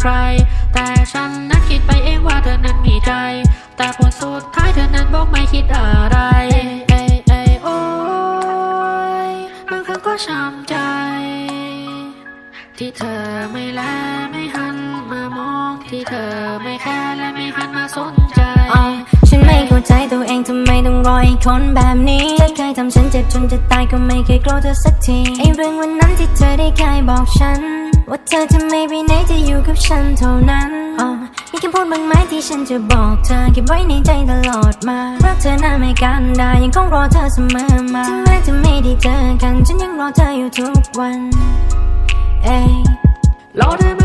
ใคร แต่ฉันนั้นคิดไปเองว่าเธอนั้นมีใจ แต่ผลสุดท้ายเธอนั้นบอกไม่คิดอะไรเอ้เอ้โอ้ยบางครั้งก็ช้ำใจ ที่เธอไม่แลไม่หันมามองที่เธอไม่แค่และไม่หันมาสนใจอะฉันไม่เข้าใจตัวเองทำไมต้องรอให้คนแบบนี้เธอเคยทำฉันเจ็บจนจะตายก็ไม่เคยโกรธเธอสักทีไอเรื่องวันนั้นที่เธอได้เคยบอกฉัน ว่าเธอจะไม่ไปไหนจะอยู่กับฉันเท่านั้นอะมีคำพูดบางไหมที่ฉันจะบอกเธอเก็บไว้ในใจตลอดมารักเธอน่าไม่กันได้ยังคงรอเธอเสมอมาถึงแม้จะไม่ได้เจอกัน ฉันยังรอเธออยู่ทุกวัน เอ้ยรอเธอ